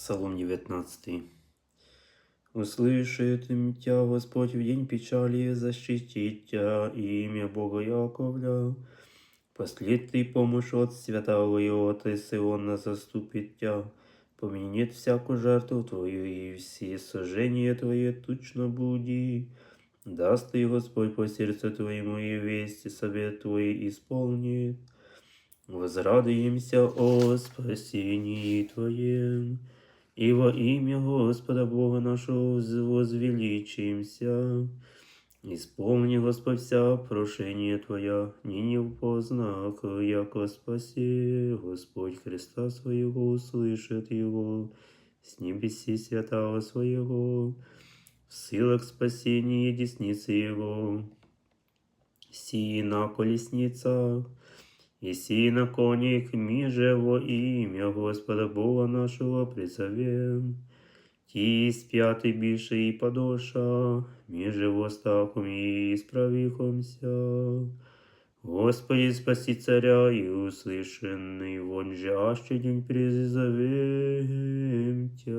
Псалом 19. Услышит Тя, Господь, в день печали, защитит Тя, имя Бога Яковля. Послед Ты помощь от святого Его, от Сиона заступит Тя, поменет всякую жертву Твою, и все сожжения Твои тучно буди. Даст Ты, Господь, по сердцу Твоему, и вести совет Твой исполнит. Возрадуемся о спасении Твоем, и во имя Господа Бога нашего возвеличимся. Исполни, Господь, вся прошение Твоя, ныне в познак, яко спаси, Господь Христа Своего услышит Его, с небеси святого Своего, в силах спасения десницы Его. Сии на колесницах, и сии на конях, миже во имя Господа Бога нашего призовем. Ті сп'яти більше і подоша, міже востахом і справихомся. Господи, спаси царя и услышанный вон же, аще день призовем Тя.